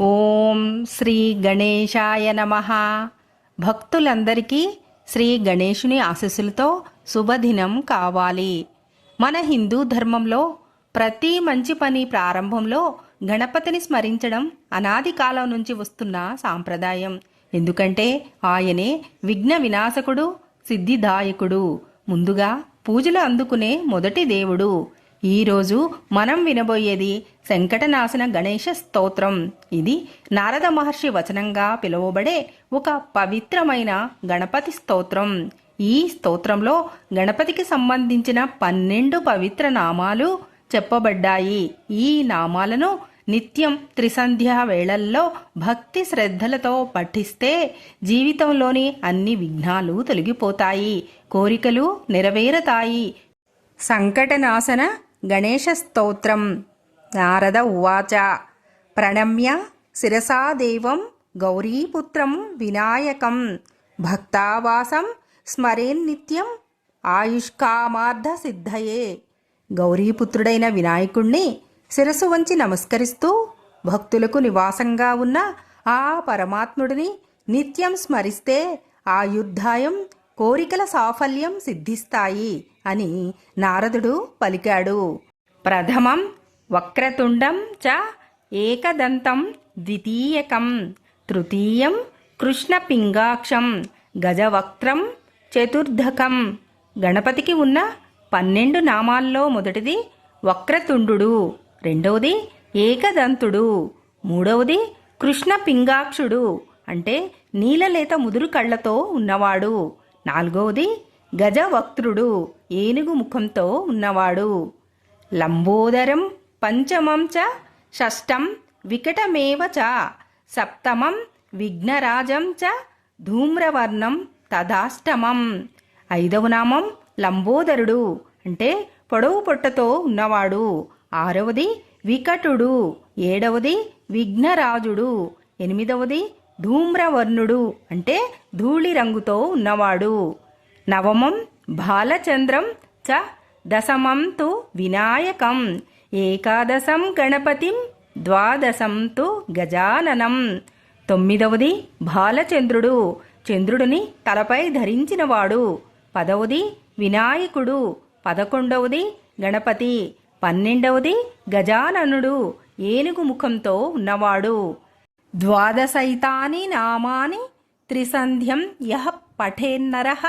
ఓం శ్రీ గణేశాయ నమ. భక్తులందరికీ శ్రీ గణేశుని ఆశీస్సులతో శుభదినం కావాలి. మన హిందూ ధర్మంలో ప్రతి మంచి పని ప్రారంభంలో గణపతిని స్మరించడం అనాది కాలం నుంచి వస్తున్న సాంప్రదాయం. ఎందుకంటే ఆయనే విఘ్న వినాశకుడు సిద్ధిదాయకుడు. ముందుగా పూజలు అందుకునే మొదటి దేవుడు. ఈరోజు మనం వినబోయేది సంకటనాశన గణేష స్తోత్రం. ఇది నారద మహర్షి వచనంగా పిలువబడే ఒక పవిత్రమైన గణపతి స్తోత్రం. ఈ స్తోత్రంలో గణపతికి సంబంధించిన పన్నెండు పవిత్ర నామాలు చెప్పబడ్డాయి. ఈ నామాలను నిత్యం త్రిసంధ్యా వేళల్లో భక్తి శ్రద్ధలతో పఠిస్తే జీవితంలోని అన్ని విఘ్నాలు తొలగిపోతాయి. కోరికలు నెరవేరతాయి. సంకటనాశన గణేశస్తోత్రం. నారద ఉవాచ. ప్రణమ్య శిరసాదేవం గౌరీపుత్రం వినాయకం. భక్తావాసం స్మరేన్నిత్యం ఆయుష్కామార్థ సిద్ధయే. గౌరీపుత్రుడైన వినాయకుణ్ణి శిరసు వంచి నమస్కరిస్తూ భక్తులకు నివాసంగా ఉన్న ఆ పరమాత్ముడిని నిత్యం స్మరిస్తే ఆయుర్ధాయం కోరికల సాఫల్యం సిద్ధిస్తాయి. అని నారదుడు పలికాడు. ప్రథమం వక్రతుండం చ ఏకదంతం ద్వితీయకం. తృతీయం కృష్ణపింగాక్షం. గజవక్త్రం చతుర్ధకం. గణపతికి ఉన్న పన్నెండు నామాల్లో మొదటిది వక్రతుండు రెండవది ఏకదంతుడు మూడవది కృష్ణపింగాక్షుడు అంటే నీలలేత ముదురు కళ్ళతో ఉన్నవాడు నాలుగవది గజవక్త్రుడు ఏనుగు ముఖంతో ఉన్నవాడు. లంబోదరం పంచమం చ షష్టం వికటమేవ చ సప్తమం విఘ్నరాజం చ ధూమ్రవర్ణం తదాష్టమం. ఐదవ నామం లంబోదరుడు అంటే పొడవు పొట్టతో ఉన్నవాడు. ఆరవది వికటుడు ఏడవది విఘ్నరాజుడు ఎనిమిదవది ధూమ్రవర్ణుడు అంటే ధూళి రంగుతో ఉన్నవాడు. నవమం బాలచంద్రం చ దశమం తు వినాయకం. ఏకాదశం గణపతిం ద్వాదశం తు గజాననం. తొమ్మిదవది బాలచంద్రుడు. చంద్రుడిని తలపై ధరించినవాడు. పదవది వినాయకుడు. పదకొండవది గణపతి. పన్నెండవది గజాననుడు. ఏనుగు ముఖంతో ఉన్నవాడు. ద్వాదశైతాని నామాని త్రిసంధ్యం యహ పఠేన్నరహ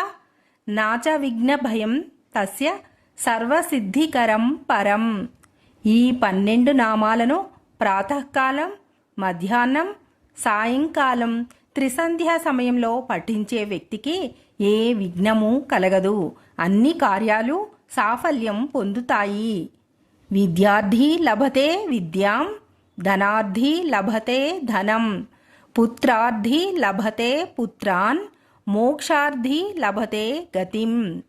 నాచ విఘ్నభయం తస్య సర్వసిద్ధికరం పరం. ఈ పన్నెండు నామాలను ప్రాతకాలం మధ్యాహ్నం సాయంకాలం త్రిసంధ్యా సమయంలో పఠించే వ్యక్తికి ఏ విఘ్నము కలగదు. అన్ని కార్యాలు సాఫల్యం పొందుతాయి. విద్యార్థి లభతే విద్యాం ధనార్థి లభతే ధనం. పుత్రార్థి లభతే పుత్రాన్ మోక్షార్థి లభతే గతిం.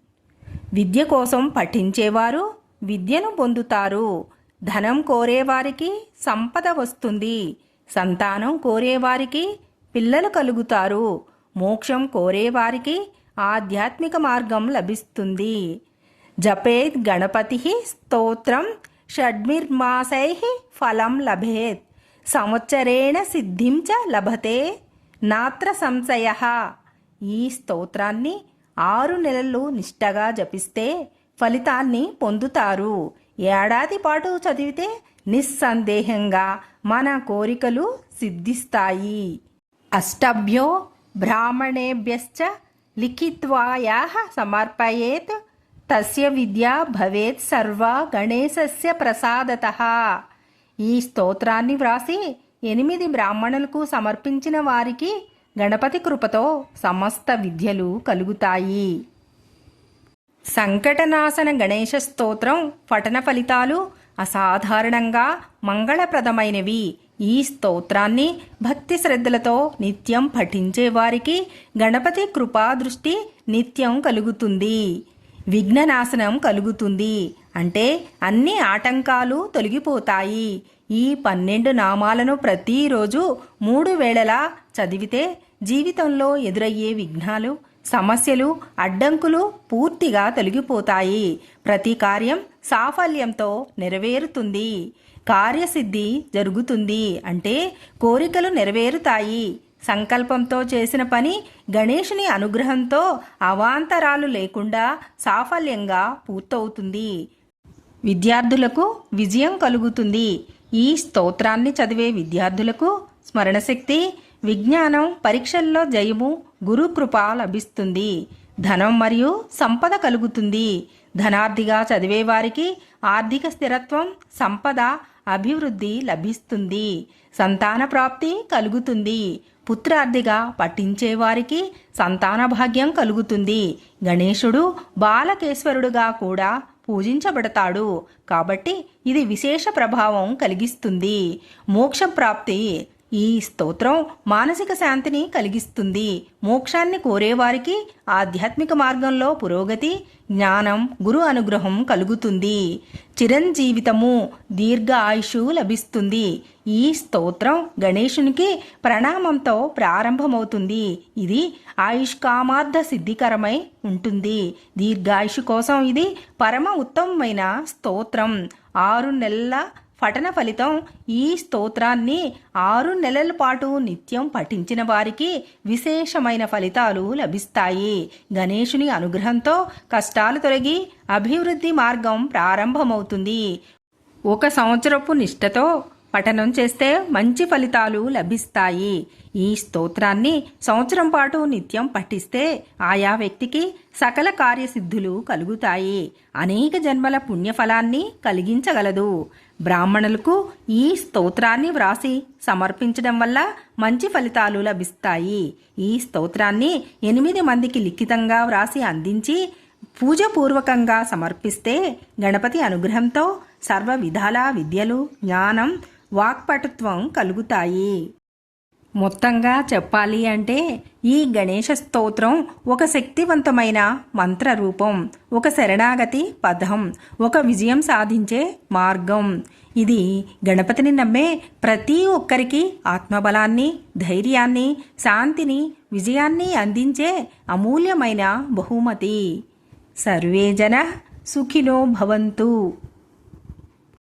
విద్య కోసం పఠించేవారు విద్యను పొందుతారు. ధనం కోరేవారికి సంపద వస్తుంది. సంతానం కోరేవారికి పిల్లలు కలుగుతారు. మోక్షం కోరేవారికి ఆధ్యాత్మిక మార్గం లభిస్తుంది. జపేత్ గణపతి స్తోత్రం షడ్మిర్మాసై ఫలం లభేత్. సంవత్సరేణ సిద్ధిం చ లభతే నాత్ర సంశయ. ఈ స్తోత్రాన్ని ఆరు నెలలు నిష్టగా జపిస్తే ఫలితాన్ని పొందుతారు. ఏడాది పాటు చదివితే నిస్సందేహంగా మన కోరికలు సిద్ధిస్తాయి. అష్టభ్యో బ్రాహ్మణేభ్యశ్చ లిఖిత్వాయా సమర్పయేత్. తస్య విద్య భవేత్ సర్వ గణేశస్య ప్రసాదత. ఈ స్తోత్రాన్ని వ్రాసి ఎనిమిది బ్రాహ్మణులకు సమర్పించిన వారికి గణపతి కృపతో సమస్త విద్యలు కలుగుతాయి. సంకటనాశన గణేశ స్తోత్రం పఠన ఫలితాలు అసాధారణంగా మంగళప్రదమైనవి. ఈ స్తోత్రాన్ని భక్తి శ్రద్ధలతో నిత్యం పఠించే వారికి గణపతి కృపా దృష్టి నిత్యం కలుగుతుంది. విఘ్ననాశనం కలుగుతుంది. అంటే అన్ని ఆటంకాలు తొలగిపోతాయి. ఈ పన్నెండు నామాలను ప్రతిరోజు మూడు వేళలా చదివితే జీవితంలో ఎదురయ్యే విఘ్నాలు సమస్యలు అడ్డంకులు పూర్తిగా తొలగిపోతాయి. ప్రతి కార్యం సాఫల్యంతో నెరవేరుతుంది. కార్యసిద్ధి జరుగుతుంది అంటే కోరికలు నెరవేరుతాయి. సంకల్పంతో చేసిన పని గణేషుని అనుగ్రహంతో అవాంతరాలు లేకుండా సాఫల్యంగా పూర్తవుతుంది. విద్యార్థులకు విజయం కలుగుతుంది. ఈ స్తోత్రాన్ని చదివే విద్యార్థులకు స్మరణశక్తి విజ్ఞానం పరీక్షల్లో జయము గురుకృప లభిస్తుంది. ధనం మరియు సంపద కలుగుతుంది. ధనార్థిగా చదివే వారికి ఆర్థిక స్థిరత్వం సంపద అభివృద్ధి లభిస్తుంది. సంతాన ప్రాప్తి కలుగుతుంది. పుత్రార్థిగా పఠించేవారికి వారికి సంతాన భాగ్యం కలుగుతుంది. గణేశుడు బాలకేశ్వరుడుగా కూడా పూజించబడతాడు. కాబట్టి ఇది విశేష ప్రభావం కలిగిస్తుంది. మోక్షప్రాప్తి ఈ స్తోత్రం మానసిక శాంతిని కలిగిస్తుంది. మోక్షాన్ని కోరేవారికి ఆధ్యాత్మిక మార్గంలో పురోగతి జ్ఞానం గురు అనుగ్రహం కలుగుతుంది. చిరంజీవితము దీర్ఘ ఆయుషు లభిస్తుంది. ఈ స్తోత్రం గణేశునికి ప్రణామంతో ప్రారంభమవుతుంది. ఇది ఆయుష్కామార్థ సిద్ధికరమై ఉంటుంది. దీర్ఘాయుషు కోసం ఇది పరమ ఉత్తమమైన స్తోత్రం. ఆరు నెలల పఠన ఫలితం ఈ స్తోత్రాన్ని ఆరు నెలల పాటు నిత్యం పఠించిన వారికి విశేషమైన ఫలితాలు లభిస్తాయి. గణేశుని అనుగ్రహంతో కష్టాలు తొలగి అభివృద్ధి మార్గం ప్రారంభమవుతుంది. ఒక సంవత్సరపు నిష్ఠతో పఠనం చేస్తే మంచి ఫలితాలు లభిస్తాయి. ఈ స్తోత్రాన్ని సంవత్సరం పాటు నిత్యం పఠిస్తే ఆయా వ్యక్తికి సకల కార్యసిద్ధులు కలుగుతాయి. అనేక జన్మల పుణ్యఫలాన్ని కలిగించగలదు. బ్రాహ్మణులకు ఈ స్తోత్రాన్ని వ్రాసి సమర్పించడం వల్ల మంచి ఫలితాలు లభిస్తాయి. ఈ స్తోత్రాన్ని ఎనిమిది మందికి లిఖితంగా వ్రాసి అందించి పూజపూర్వకంగా సమర్పిస్తే గణపతి అనుగ్రహంతో సర్వ విధాల విద్యలు జ్ఞానం వాక్పటుత్వం కలుగుతాయి. మొత్తంగా చెప్పాలి అంటే ఈ గణేష స్తోత్రం ఒక శక్తివంతమైన మంత్రరూపం ఒక శరణాగతి పదం ఒక విజయం సాధించే మార్గం. ఇది గణపతిని నమ్మే ప్రతి ఒక్కరికి ఆత్మబలాన్ని ధైర్యాన్ని శాంతిని విజయాన్ని అందించే అమూల్యమైన బహుమతి. సర్వే జన సుఖినో భవంతు.